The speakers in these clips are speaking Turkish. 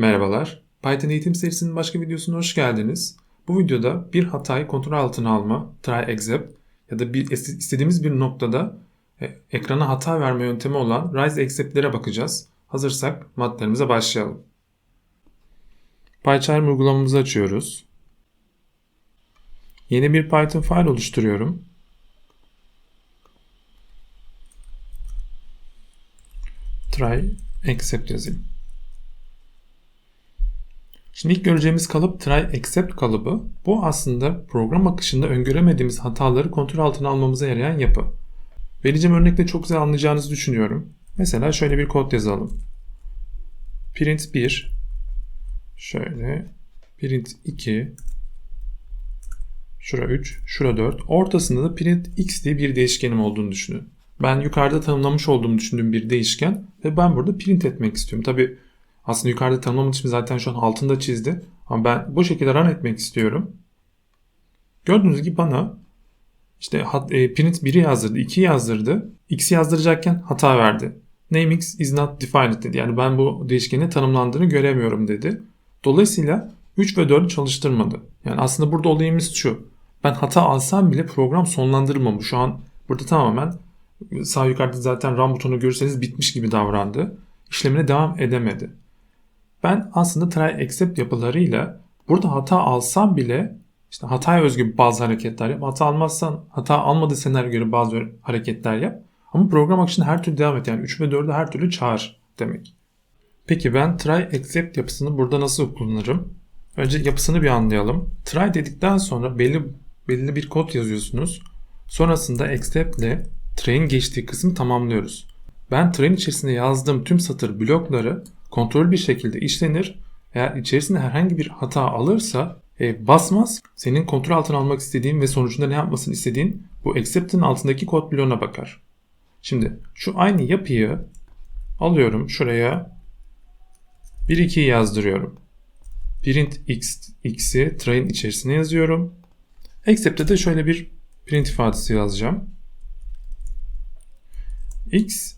Merhabalar. Python eğitim serisinin başka videosuna hoş geldiniz. Bu videoda bir hatayı kontrol altına alma, try except ya da bir istediğimiz bir noktada e, ekrana hata verme yöntemi olan rise except'lere bakacağız. Hazırsak matlarımıza başlayalım. PyCharm uygulamamızı açıyoruz. Yeni bir Python file oluşturuyorum. Try except yazayım. Şimdi ilk göreceğimiz kalıp try except kalıbı. Bu aslında program akışında öngöremediğimiz hataları kontrol altına almamıza yarayan yapı. Vereceğim örnekle çok güzel anlayacağınızı düşünüyorum. Mesela şöyle bir kod yazalım. Print 1 şöyle print 2 şura 3 şura 4 ortasında da print x diye bir değişkenim olduğunu düşünün. Ben yukarıda tanımlamış olduğumu düşündüğüm bir değişken ve ben burada print etmek istiyorum. Tabi aslında yukarıda tanımlamak için zaten şu an altında çizdi. Ama ben bu şekilde run etmek istiyorum. Gördüğünüz gibi bana işte e, print 1'i yazdırdı, 2'yi yazdırdı. X'i yazdıracakken hata verdi. NameX is not defined dedi. Yani ben bu değişkenin tanımlandığını göremiyorum dedi. Dolayısıyla 3 ve 4'ü çalıştırmadı. Yani aslında burada olayımız şu. Ben hata alsam bile program sonlandırılmamış. Şu an burada tamamen sağ yukarıda zaten run butonu görürseniz bitmiş gibi davrandı. İşlemine devam edemedi. Ben aslında try except yapılarıyla burada hata alsam bile işte hataya özgü bazı hareketler yap. Hata almazsan hata almadığı senaryo göre bazı hareketler yap. Ama program akışını her türlü devam et. Yani 3 ve 4'ü her türlü çağır demek. Peki ben try except yapısını burada nasıl kullanırım? Önce yapısını bir anlayalım. Try dedikten sonra belli belli bir kod yazıyorsunuz. Sonrasında except ile try'in geçtiği kısmı tamamlıyoruz. Ben try'in içerisinde yazdığım tüm satır blokları kontrol bir şekilde işlenir. Eğer içerisinde herhangi bir hata alırsa e, basmaz. Senin kontrol altına almak istediğin ve sonucunda ne yapmasını istediğin bu accept'in altındaki kod bloğuna bakar. Şimdi şu aynı yapıyı alıyorum şuraya 1 2 yazdırıyorum. Print x x'i try'in içerisine yazıyorum. Accept'te de şöyle bir print ifadesi yazacağım. x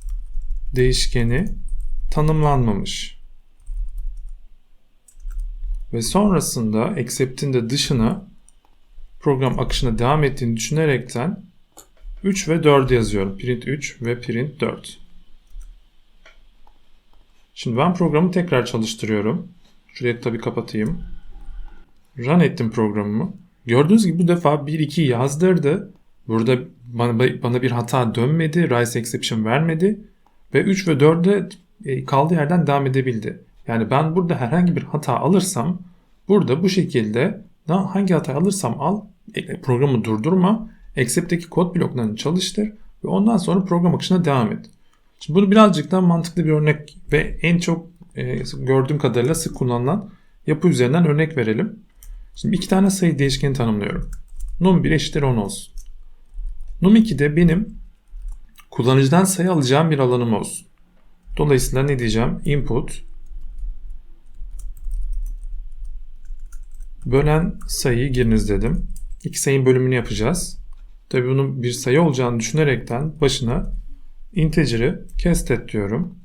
değişkeni tanımlanmamış. Ve sonrasında accept'in de dışına program akışına devam ettiğini düşünerekten 3 ve 4 yazıyorum. Print 3 ve print 4. Şimdi ben programı tekrar çalıştırıyorum. Şurayı tabi kapatayım. Run ettim programımı. Gördüğünüz gibi bu defa 1-2 yazdırdı. Burada bana, bana bir hata dönmedi. Rise exception vermedi. Ve 3 ve 4'e e, kaldığı yerden devam edebildi. Yani ben burada herhangi bir hata alırsam burada bu şekilde hangi hata alırsam al e, programı durdurma accept'teki kod bloklarını çalıştır ve ondan sonra program akışına devam et. Şimdi bunu birazcık daha mantıklı bir örnek ve en çok e, gördüğüm kadarıyla sık kullanılan yapı üzerinden örnek verelim. Şimdi iki tane sayı değişkeni tanımlıyorum. num1 eşittir 10 olsun. num2'de benim kullanıcıdan sayı alacağım bir alanım olsun. Dolayısıyla ne diyeceğim? Input bölen sayıyı giriniz dedim. İki sayının bölümünü yapacağız. Tabi bunun bir sayı olacağını düşünerekten başına integer'i castet diyorum.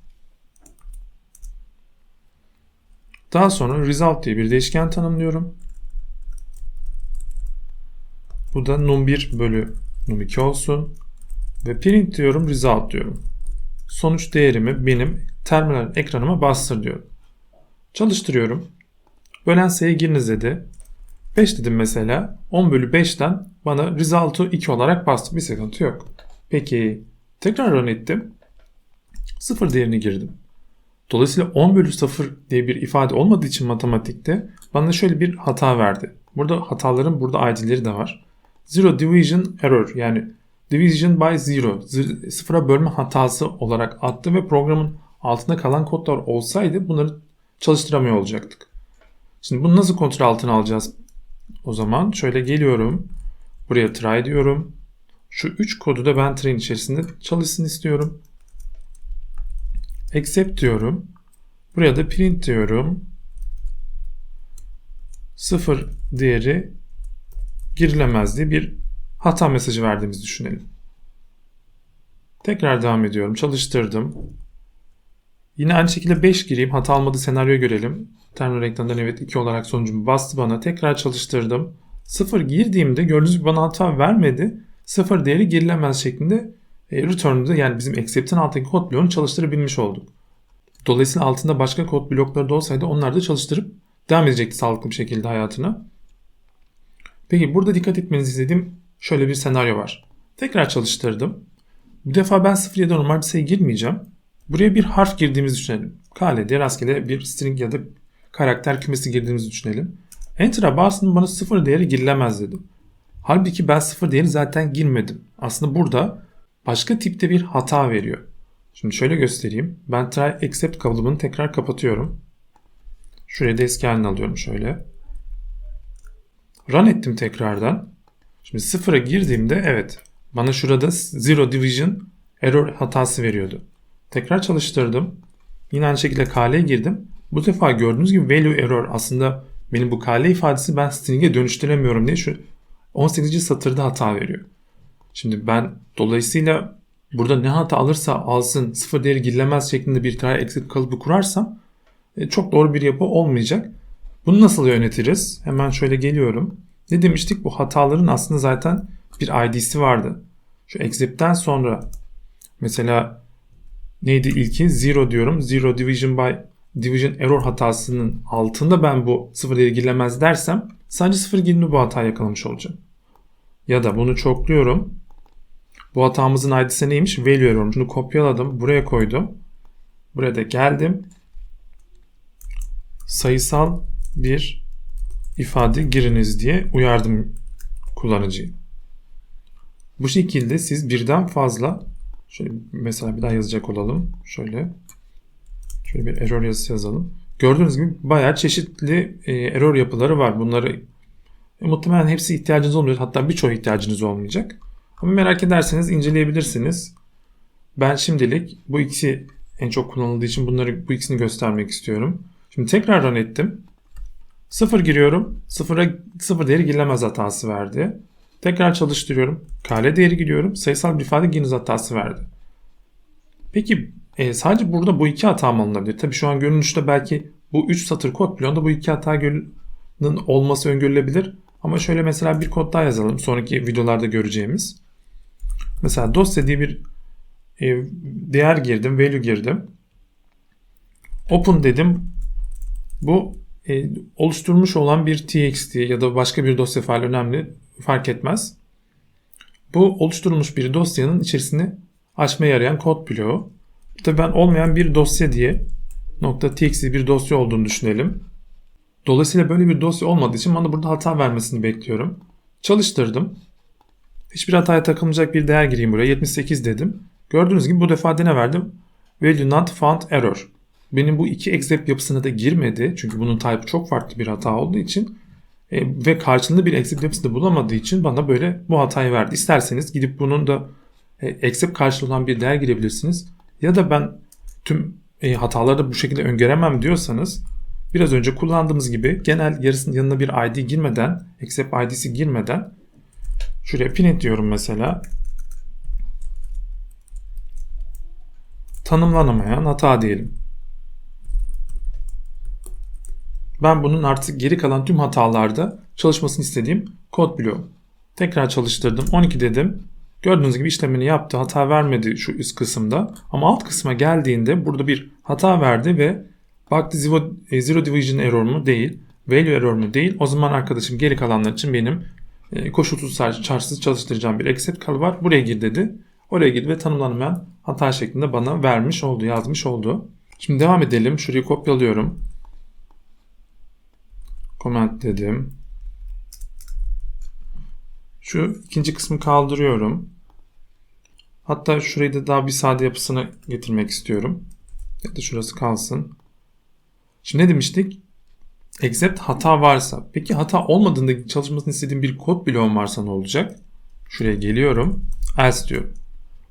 Daha sonra result diye bir değişken tanımlıyorum. Bu da num1 bölü num2 olsun. Ve print diyorum result diyorum sonuç değerimi benim terminal ekranıma bastır diyorum. Çalıştırıyorum. Bölen sayı giriniz dedi. 5 dedim mesela. 10 bölü 5'ten bana result'u 2 olarak bastı. Bir sıkıntı yok. Peki tekrar run ettim. 0 değerini girdim. Dolayısıyla 10 bölü 0 diye bir ifade olmadığı için matematikte bana şöyle bir hata verdi. Burada hataların burada ID'leri de var. Zero division error yani division by zero sıfıra bölme hatası olarak attı ve programın altında kalan kodlar olsaydı bunları çalıştıramıyor olacaktık. Şimdi bunu nasıl kontrol altına alacağız? O zaman şöyle geliyorum. Buraya try diyorum. Şu 3 kodu da ben try'in içerisinde çalışsın istiyorum. Accept diyorum. Buraya da print diyorum. Sıfır değeri girilemez diye bir hata mesajı verdiğimizi düşünelim. Tekrar devam ediyorum. Çalıştırdım. Yine aynı şekilde 5 gireyim. Hata almadı senaryo görelim. Terminal ekranından evet 2 olarak sonucumu bastı bana. Tekrar çalıştırdım. 0 girdiğimde gördüğünüz gibi bana hata vermedi. 0 değeri girilemez şeklinde e, return'da yani bizim accept'in altındaki kod bloğunu çalıştırabilmiş olduk. Dolayısıyla altında başka kod blokları da olsaydı onlar da çalıştırıp devam edecekti sağlıklı bir şekilde hayatına. Peki burada dikkat etmenizi istediğim şöyle bir senaryo var. Tekrar çalıştırdım. Bu defa ben 0 ya da normal bir sayı girmeyeceğim. Buraya bir harf girdiğimizi düşünelim. KL diye rastgele bir string ya da karakter kümesi girdiğimizi düşünelim. Enter'a bastım bana 0 değeri girilemez dedi. Halbuki ben 0 değeri zaten girmedim. Aslında burada başka tipte bir hata veriyor. Şimdi şöyle göstereyim. Ben try except kalıbını tekrar kapatıyorum. Şuraya da eski halini alıyorum şöyle. Run ettim tekrardan. Şimdi sıfıra girdiğimde evet bana şurada zero division error hatası veriyordu. Tekrar çalıştırdım. Yine aynı şekilde KL'ye girdim. Bu defa gördüğünüz gibi value error aslında benim bu KL ifadesi ben string'e dönüştüremiyorum diye şu 18. satırda hata veriyor. Şimdi ben dolayısıyla burada ne hata alırsa alsın sıfır değeri girilemez şeklinde bir try exit kalıbı kurarsam e, çok doğru bir yapı olmayacak. Bunu nasıl yönetiriz? Hemen şöyle geliyorum. Ne demiştik? Bu hataların aslında zaten bir ID'si vardı. Şu exit'ten sonra mesela neydi ilki? Zero diyorum. Zero division by division error hatasının altında ben bu sıfır girilemez dersem sadece sıfır girdiğinde bu hatayı yakalamış olacağım. Ya da bunu çokluyorum. Bu hatamızın ID'si neymiş? Value error. Şunu kopyaladım. Buraya koydum. Buraya da geldim. Sayısal bir ifade giriniz diye uyardım kullanıcıyı. Bu şekilde siz birden fazla şöyle mesela bir daha yazacak olalım. Şöyle şöyle bir error yazısı yazalım. Gördüğünüz gibi bayağı çeşitli e, error yapıları var. Bunları e, muhtemelen hepsi ihtiyacınız olmuyor. Hatta birçoğu ihtiyacınız olmayacak. Ama merak ederseniz inceleyebilirsiniz. Ben şimdilik bu ikisi en çok kullanıldığı için bunları bu ikisini göstermek istiyorum. Şimdi tekrar run ettim. 0 giriyorum. 0'a 0 değeri girilemez hatası verdi. Tekrar çalıştırıyorum. KL değeri giriyorum. Sayısal bir ifade giriniz hatası verdi. Peki e, sadece burada bu iki hata mı alınabilir? Tabii şu an görünüşte belki bu 3 satır kod bloğunda bu iki hatanın olması öngörülebilir. Ama şöyle mesela bir kod daha yazalım. Sonraki videolarda göreceğimiz. Mesela dosya diye bir e, değer girdim. Value girdim. Open dedim. Bu e, oluşturmuş olan bir txt ya da başka bir dosya faili önemli fark etmez. Bu oluşturulmuş bir dosyanın içerisini açmaya yarayan kod bloğu. Tabi ben olmayan bir dosya diye .txt bir dosya olduğunu düşünelim. Dolayısıyla böyle bir dosya olmadığı için bana burada hata vermesini bekliyorum. Çalıştırdım. Hiçbir hataya takılmayacak bir değer gireyim buraya. 78 dedim. Gördüğünüz gibi bu defa ne verdim? Value not found error. Benim bu iki except yapısına da girmedi. Çünkü bunun type çok farklı bir hata olduğu için e, ve karşılığında bir except yapısı da bulamadığı için bana böyle bu hatayı verdi. İsterseniz gidip bunun da e, except karşılığı olan bir değer girebilirsiniz. Ya da ben tüm e, hataları da bu şekilde öngöremem diyorsanız biraz önce kullandığımız gibi genel yarısının yanına bir ID girmeden, except ID'si girmeden şuraya print diyorum mesela. Tanımlanamayan hata diyelim. Ben bunun artık geri kalan tüm hatalarda çalışmasını istediğim kod bloğu. Tekrar çalıştırdım. 12 dedim. Gördüğünüz gibi işlemini yaptı. Hata vermedi şu üst kısımda. Ama alt kısma geldiğinde burada bir hata verdi ve baktı zero, e, zero division error mu? Değil. Value error mu? Değil. O zaman arkadaşım geri kalanlar için benim e, koşulsuz çarşısız çalıştıracağım bir except kalı var. Buraya gir dedi. Oraya girdi ve tanımlanmayan hata şeklinde bana vermiş oldu, yazmış oldu. Şimdi devam edelim. Şurayı kopyalıyorum. Comment dedim. Şu ikinci kısmı kaldırıyorum. Hatta şurayı da daha bir sade yapısına getirmek istiyorum. Ya da şurası kalsın. Şimdi ne demiştik? Except hata varsa. Peki hata olmadığında çalışmasını istediğim bir kod bloğum varsa ne olacak? Şuraya geliyorum. Else diyorum.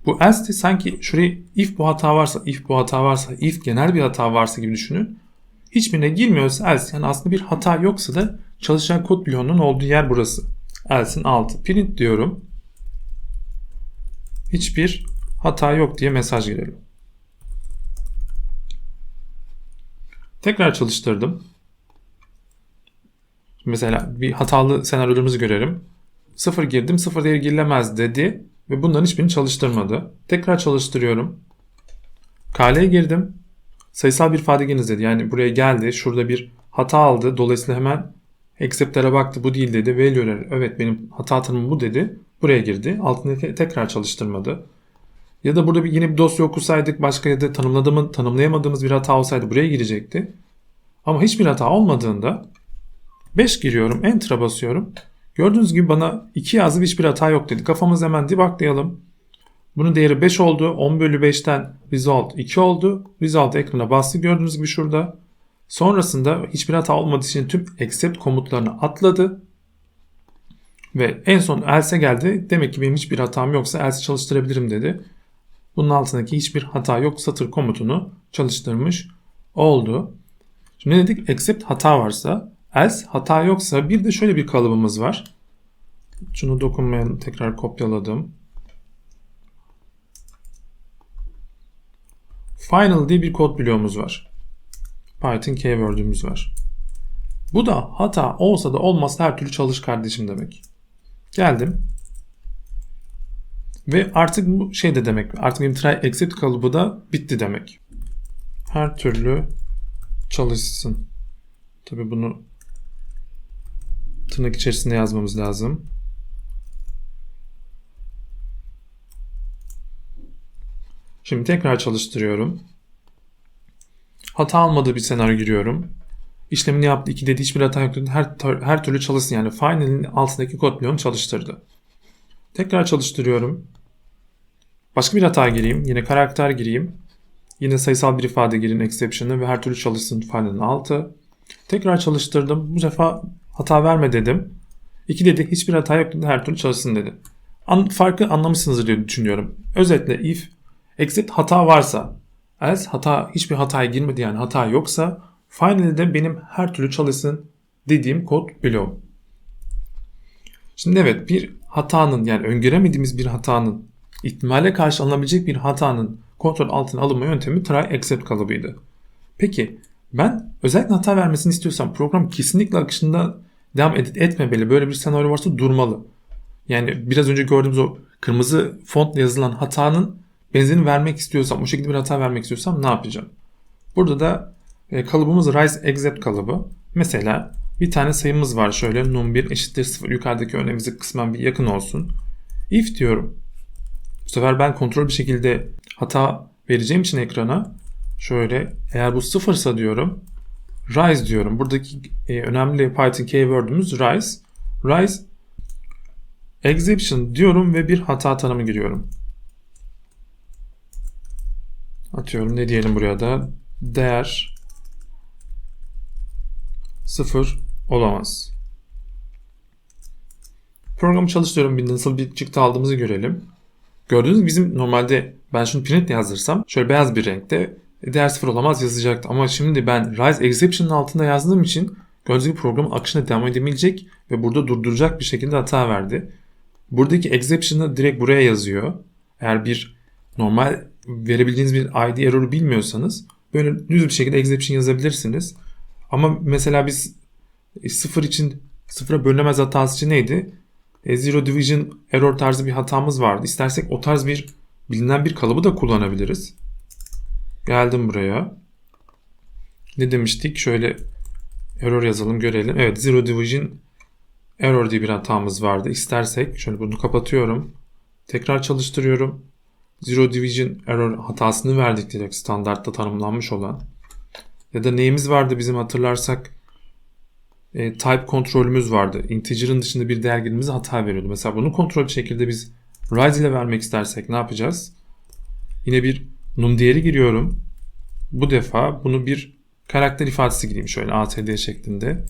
Bu else de sanki şurayı if bu hata varsa, if bu hata varsa, if genel bir hata varsa gibi düşünün. Hiçbirine girmiyorsa else yani aslında bir hata yoksa da çalışan kod bloğunun olduğu yer burası. Else'in altı. Print diyorum. Hiçbir hata yok diye mesaj gelelim. Tekrar çalıştırdım. Mesela bir hatalı senaryolarımızı görelim. 0 girdim 0 değeri girilemez dedi ve bunların hiçbirini çalıştırmadı. Tekrar çalıştırıyorum. KL'ye girdim. Sayısal bir ifade dedi. Yani buraya geldi. Şurada bir hata aldı. Dolayısıyla hemen accept'lere baktı. Bu değil dedi. Value error. Evet benim hata tanımım bu dedi. Buraya girdi. Altını tekrar çalıştırmadı. Ya da burada bir, yine bir dosya okusaydık başka ya da tanımladığımız, tanımlayamadığımız bir hata olsaydı buraya girecekti. Ama hiçbir hata olmadığında 5 giriyorum. Enter'a basıyorum. Gördüğünüz gibi bana 2 yazdı hiçbir hata yok dedi. Kafamız hemen debuglayalım. Bunun değeri 5 oldu. 10 bölü 5'ten result 2 oldu. Result ekrana bastı gördüğünüz gibi şurada. Sonrasında hiçbir hata olmadığı için tüm accept komutlarını atladı. Ve en son else geldi. Demek ki benim hiçbir hatam yoksa else çalıştırabilirim dedi. Bunun altındaki hiçbir hata yok satır komutunu çalıştırmış oldu. Şimdi ne dedik? Accept hata varsa, else hata yoksa bir de şöyle bir kalıbımız var. Şunu dokunmayalım. Tekrar kopyaladım. Final diye bir kod bloğumuz var. Python keyword'ümüz var. Bu da hata olsa da olmazsa her türlü çalış kardeşim demek. Geldim. Ve artık bu şey de demek. Artık benim try exit kalıbı da bitti demek. Her türlü çalışsın. Tabi bunu tırnak içerisinde yazmamız lazım. Şimdi tekrar çalıştırıyorum. Hata almadığı bir senaryo giriyorum. İşlemini yaptı. 2 dedi hiçbir hata yok. Her, her türlü çalışsın yani. Final'in altındaki kod bloğunu çalıştırdı. Tekrar çalıştırıyorum. Başka bir hata gireyim. Yine karakter gireyim. Yine sayısal bir ifade girin exception'ı ve her türlü çalışsın final'in altı. Tekrar çalıştırdım. Bu sefer hata verme dedim. 2 dedi hiçbir hata yok dedi her türlü çalışsın dedi. An farkı anlamışsınızdır diye düşünüyorum. Özetle if exit hata varsa else hata hiçbir hataya girmedi yani hata yoksa finalde benim her türlü çalışsın dediğim kod bloğu. Şimdi evet bir hatanın yani öngöremediğimiz bir hatanın ihtimale karşı alınabilecek bir hatanın kontrol altına alınma yöntemi try except kalıbıydı. Peki ben özellikle hata vermesini istiyorsam program kesinlikle akışında devam edip etmemeli. Böyle bir senaryo varsa durmalı. Yani biraz önce gördüğümüz o kırmızı fontla yazılan hatanın benzerini vermek istiyorsam, o şekilde bir hata vermek istiyorsam ne yapacağım? Burada da e, kalıbımız rise except kalıbı. Mesela bir tane sayımız var şöyle num1 eşittir 0 yukarıdaki örneğimize kısmen bir yakın olsun. If diyorum. Bu sefer ben kontrol bir şekilde hata vereceğim için ekrana şöyle eğer bu sıfırsa diyorum rise diyorum. Buradaki e, önemli Python keyword'ümüz rise. Rise exception diyorum ve bir hata tanımı giriyorum. Atıyorum ne diyelim buraya da değer sıfır olamaz. Programı çalıştırıyorum bir nasıl bir çıktı aldığımızı görelim. Gördüğünüz gibi bizim normalde ben şunu print yazdırsam şöyle beyaz bir renkte değer sıfır olamaz yazacaktı. Ama şimdi ben rise exception'ın altında yazdığım için gördüğünüz gibi programın akışına devam edemeyecek ve burada durduracak bir şekilde hata verdi. Buradaki exception'ı direkt buraya yazıyor. Eğer bir normal verebildiğiniz bir ID error'u bilmiyorsanız böyle düz bir şekilde exception yazabilirsiniz. Ama mesela biz e, sıfır için sıfıra bölünemez hatası için neydi? E, zero division error tarzı bir hatamız vardı. İstersek o tarz bir bilinen bir kalıbı da kullanabiliriz. Geldim buraya. Ne demiştik? Şöyle error yazalım görelim. Evet zero division error diye bir hatamız vardı. İstersek şöyle bunu kapatıyorum. Tekrar çalıştırıyorum. Zero division error hatasını verdik direkt standartta tanımlanmış olan. Ya da neyimiz vardı bizim hatırlarsak e, type kontrolümüz vardı. Integer'ın dışında bir değer girdiğimizde hata veriyordu. Mesela bunu kontrol şekilde biz rise ile vermek istersek ne yapacağız? Yine bir num değeri giriyorum. Bu defa bunu bir karakter ifadesi gireyim şöyle atd şeklinde.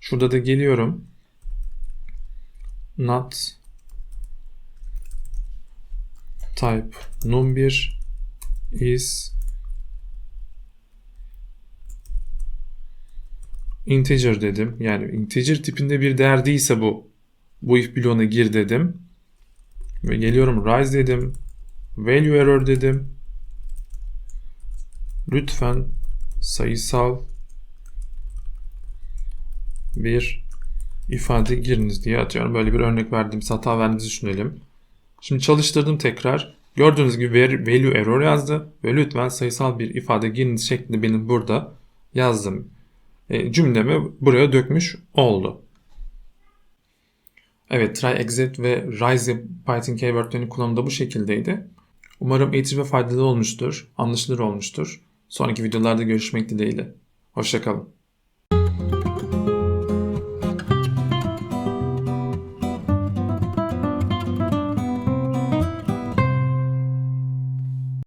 Şurada da geliyorum. Not type num1 is integer dedim. Yani integer tipinde bir değer değilse bu bu if bloğuna gir dedim. Ve geliyorum rise dedim. Value error dedim. Lütfen sayısal bir ifade giriniz diye atıyorum. Böyle bir örnek verdiğimiz hata verdiğimizi düşünelim. Şimdi çalıştırdım tekrar. Gördüğünüz gibi value error yazdı ve lütfen sayısal bir ifade giriniz şeklinde benim burada yazdığım e, cümlemi buraya dökmüş oldu. Evet, try, exit ve rise Python keywordlerinin kullanımı da bu şekildeydi. Umarım eğitici ve faydalı olmuştur, anlaşılır olmuştur. Sonraki videolarda görüşmek dileğiyle. Hoşçakalın.